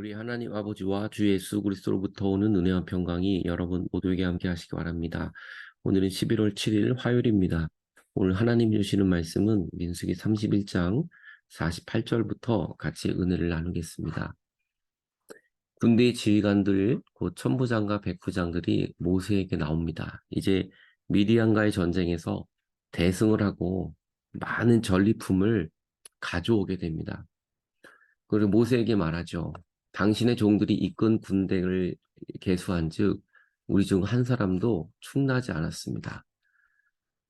우리 하나님 아버지와 주 예수 그리스도로부터 오는 은혜와 평강이 여러분 모두에게 함께 하시기 바랍니다. 오늘은 11월 7일 화요일입니다. 오늘 하나님 주시는 말씀은 민수기 31장 48절부터 같이 은혜를 나누겠습니다. 군대 지휘관들, 곧 천부장과 백부장들이 모세에게 나옵니다. 이제 미디안과의 전쟁에서 대승을 하고 많은 전리품을 가져오게 됩니다. 그리고 모세에게 말하죠. 당신의 종들이 이끈 군대를 개수한 즉, 우리 중 한 사람도 충나지 않았습니다.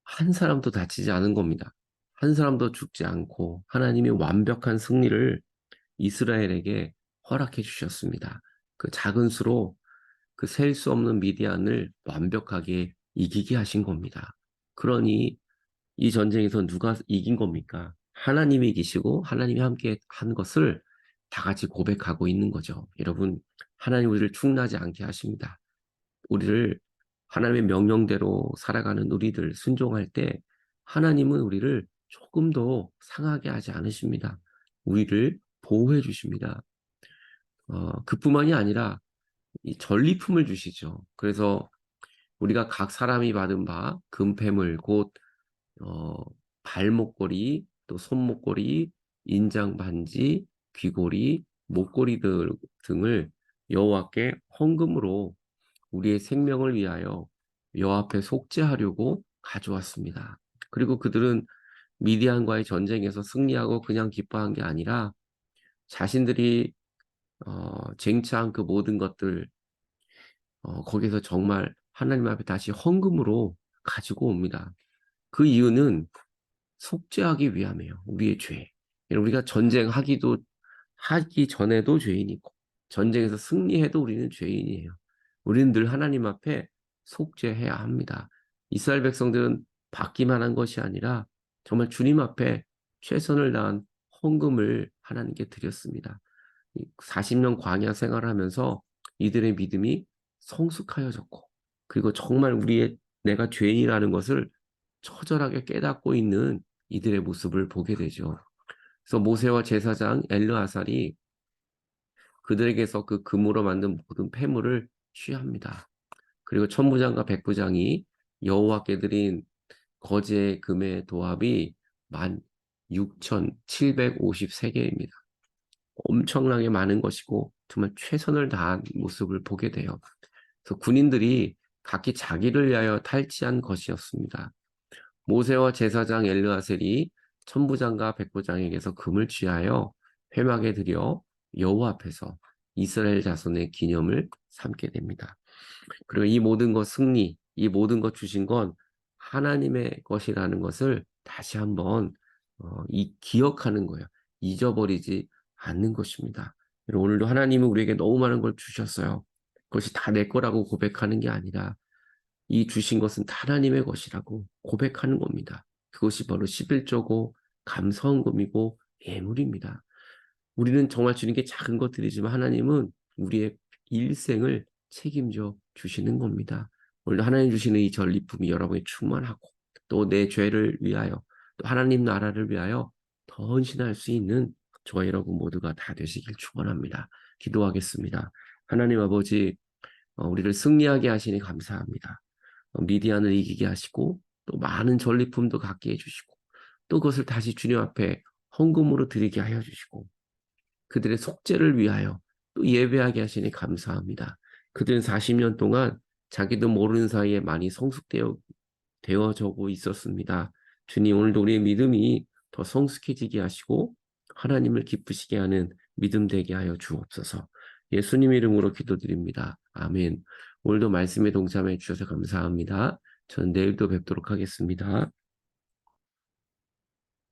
한 사람도 다치지 않은 겁니다. 한 사람도 죽지 않고 하나님이 완벽한 승리를 이스라엘에게 허락해 주셨습니다. 그 작은 수로 그 셀 수 없는 미디안을 완벽하게 이기게 하신 겁니다. 그러니 이 전쟁에서 누가 이긴 겁니까? 하나님이 이기시고 하나님이 함께 한 것을 다 같이 고백하고 있는 거죠. 여러분, 하나님 우리를 충나지 않게 하십니다. 우리를 하나님의 명령대로 살아가는 우리들 순종할 때 하나님은 우리를 조금도 상하게 하지 않으십니다. 우리를 보호해 주십니다. 어, 그뿐만이 아니라 이 전리품을 주시죠. 그래서 우리가 각 사람이 받은 바 금패물 곧 어, 발목걸이 또 손목걸이 인장 반지 귀고리, 목걸이들 등을 여호와께 헌금으로 우리의 생명을 위하여 여호와 앞에 속죄하려고 가져왔습니다. 그리고 그들은 미디안과의 전쟁에서 승리하고 그냥 기뻐한 게 아니라 자신들이 어, 쟁취한 그 모든 것들 어, 거기서 정말 하나님 앞에 다시 헌금으로 가지고 옵니다. 그 이유는 속죄하기 위함이에요. 우리의 죄. 우리가 전쟁하기도 하기 전에도 죄인이고 전쟁에서 승리해도 우리는 죄인이에요. 우리는 늘 하나님 앞에 속죄해야 합니다. 이스라엘 백성들은 받기만 한 것이 아니라 정말 주님 앞에 최선을 다한 헌금을 하나님께 드렸습니다. 40년 광야 생활을 하면서 이들의 믿음이 성숙하여졌고 그리고 정말 우리의 내가 죄인이라는 것을 처절하게 깨닫고 있는 이들의 모습을 보게 되죠. 그래서 모세와 제사장 엘르아살이 그들에게서 그 금으로 만든 모든 폐물을 취합니다. 그리고 천부장과 백부장이 여호와께 드린 거제 금의 도합이 16,753개입니다. 엄청나게 많은 것이고 정말 최선을 다한 모습을 보게 돼요. 그래서 군인들이 각기 자기를 위하여 탈취한 것이었습니다. 모세와 제사장 엘르아셀이 천부장과 백부장에게서 금을 취하여 회막에 들여 여호와 앞에서 이스라엘 자손의 기념을 삼게 됩니다. 그리고 이 모든 것 승리, 이 모든 것 주신 건 하나님의 것이라는 것을 다시 한번 어, 이 기억하는 거예요. 잊어버리지 않는 것입니다. 오늘도 하나님은 우리에게 너무 많은 걸 주셨어요. 그것이 다 내 거라고 고백하는 게 아니라 이 주신 것은 하나님의 것이라고 고백하는 겁니다. 그것이 바로 11조고 감성금이고 예물입니다. 우리는 정말 주님께 작은 것들이지만 하나님은 우리의 일생을 책임져 주시는 겁니다. 오늘 하나님 주시는 이 전리품이 여러분이 충만하고 또 내 죄를 위하여 또 하나님 나라를 위하여 더 헌신할 수 있는 저와 여러분 모두가 다 되시길 축원합니다. 기도하겠습니다. 하나님 아버지 어, 우리를 승리하게 하시니 감사합니다. 어, 미디안을 이기게 하시고 또 많은 전리품도 갖게 해주시고 또 그것을 다시 주님 앞에 헌금으로 드리게 하여 주시고 그들의 속죄를 위하여 또 예배하게 하시니 감사합니다. 그들은 40년 동안 자기도 모르는 사이에 많이 성숙되어 되어져고 있었습니다. 주님 오늘도 우리의 믿음이 더 성숙해지게 하시고 하나님을 기쁘시게 하는 믿음 되게 하여 주옵소서. 예수님 이름으로 기도드립니다. 아멘. 오늘도 말씀에 동참해 주셔서 감사합니다. 저는 내일도 뵙도록 하겠습니다.